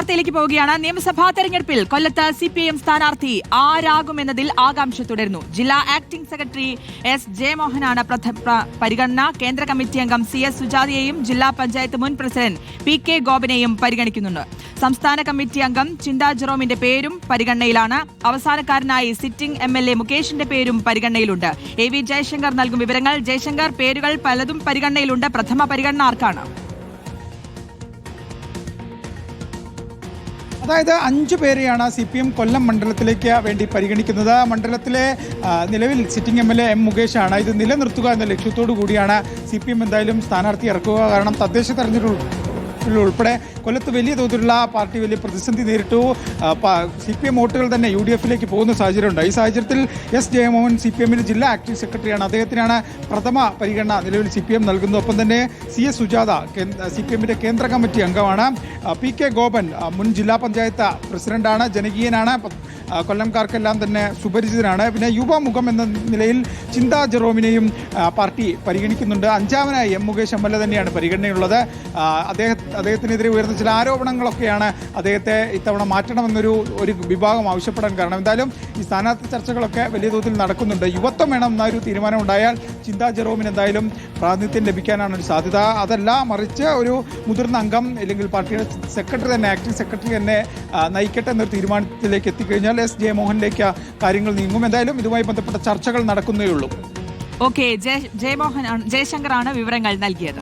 വാർത്തയിലേക്ക് പോവുകയാണ്. നിയമസഭാ തെരഞ്ഞെടുപ്പിൽ കൊല്ലത്ത് സി പി എം സ്ഥാനാർത്ഥി ആരാകുമെന്നതിൽ ആകാംക്ഷ തുടരുന്നു. ജില്ലാ ആക്ടിംഗ് സെക്രട്ടറി എസ് ജയമോഹനാണ് പരിഗണന. കേന്ദ്ര കമ്മിറ്റി അംഗം സി എസ് സുജാതയെയും ജില്ലാ പഞ്ചായത്ത് മുൻ പ്രസിഡന്റ് പി കെ ഗോപനെയും പരിഗണിക്കുന്നുണ്ട്. സംസ്ഥാന കമ്മിറ്റി അംഗം ചിന്താ ജെറോമിന്റെ പേരും പരിഗണനയിലാണ്. അവസാനക്കാരനായി സിറ്റിംഗ് എം എൽ എ മുകേഷിന്റെ പേരും പരിഗണനയിലുണ്ട്. എ വി ജയശങ്കർ നൽകും വിവരങ്ങൾ. ജയശങ്കർ പേരുകൾ പലതും പരിഗണനയിലുണ്ട്. പ്രഥമ പരിഗണന ആർക്കാണ്? അതായത് അഞ്ചു പേരെയാണ് സി പി എം കൊല്ലം മണ്ഡലത്തിലേക്ക് വേണ്ടി പരിഗണിക്കുന്നത്. മണ്ഡലത്തിലെ നിലവിൽ sitting M L A M മുകേഷാണ്. ഇത് നിലനിർത്തുക എന്ന ലക്ഷ്യത്തോടു കൂടിയാണ് സി പി എം എന്തായാലും സ്ഥാനാർത്ഥി ഇറക്കുക. കാരണം തദ്ദേശ തെരഞ്ഞെടുപ്പ് ഉൾപ്പെടെ കൊല്ലത്ത് വലിയ തോതിലുള്ള പാർട്ടി വലിയ പ്രതിസന്ധി നേരിട്ടു. സി പി എം വോട്ടുകൾ തന്നെ യു ഡി എഫിലേക്ക് പോകുന്ന സാഹചര്യമുണ്ട്. ഈ സാഹചര്യത്തിൽ എസ് ജയമോഹൻ സി പി എമ്മിന്റെ ജില്ലാ ആക്ടീവ് സെക്രട്ടറിയാണ്. അദ്ദേഹത്തിനാണ് പ്രഥമ പരിഗണന നിലവിൽ സി പി എം നൽകുന്നത്. ഒപ്പം തന്നെ C S Sujatha C P എമ്മിന്റെ കേന്ദ്ര കമ്മിറ്റി അംഗമാണ്. പി കെ ഗോപൻ മുൻ ജില്ലാ പഞ്ചായത്ത് പ്രസിഡന്റാണ് ജനകീയനാണ്. കൊല്ലംകാർക്കെല്ലാം തന്നെ സുപരിചിതനാണ്. പിന്നെ യുവമുഖം എന്ന നിലയിൽ ചിന്താ ജെറോമിനെയും പാർട്ടി പരിഗണിക്കുന്നുണ്ട്. അഞ്ചാമനായി M Mukesh M L A തന്നെയാണ് പരിഗണനയുള്ളത് അദ്ദേഹ അദ്ദേഹത്തിനെതിരെ ഉയർന്ന ചില ആരോപണങ്ങളൊക്കെയാണ് അദ്ദേഹത്തെ ഇത്തവണ മാറ്റണമെന്നൊരു ഒരു വിഭാഗം ആവശ്യപ്പെടാൻ കാരണം. എന്തായാലും ഈ സ്ഥാനാർത്ഥി ചർച്ചകളൊക്കെ വലിയ തോതിൽ നടക്കുന്നുണ്ട്. യുവത്വം വേണം എന്നൊരു തീരുമാനം ഉണ്ടായാൽ ചിന്താ ജെറോമിന് എന്തായാലും പ്രാതിനിധ്യം ലഭിക്കാനാണ് ഒരു സാധ്യത. അതല്ല മറിച്ച് ഒരു മുതിർന്ന അംഗം അല്ലെങ്കിൽ പാർട്ടിയുടെ സെക്രട്ടറി തന്നെ ആക്ടിംഗ് സെക്രട്ടറി തന്നെ നയിക്കട്ടെ എന്നൊരു തീരുമാനത്തിലേക്ക് എത്തിക്കഴിഞ്ഞാൽ എസ്. ജയമോഹനിലേക്ക് കാര്യങ്ങൾ നീങ്ങും. എന്തായാലും ഇതുമായി ബന്ധപ്പെട്ട ചർച്ചകൾ നടക്കുന്നേ ഉള്ളൂ. ഓക്കെ ജയ ജയമോഹൻ ജയശങ്കറാണ് വിവരങ്ങൾ നൽകിയത്.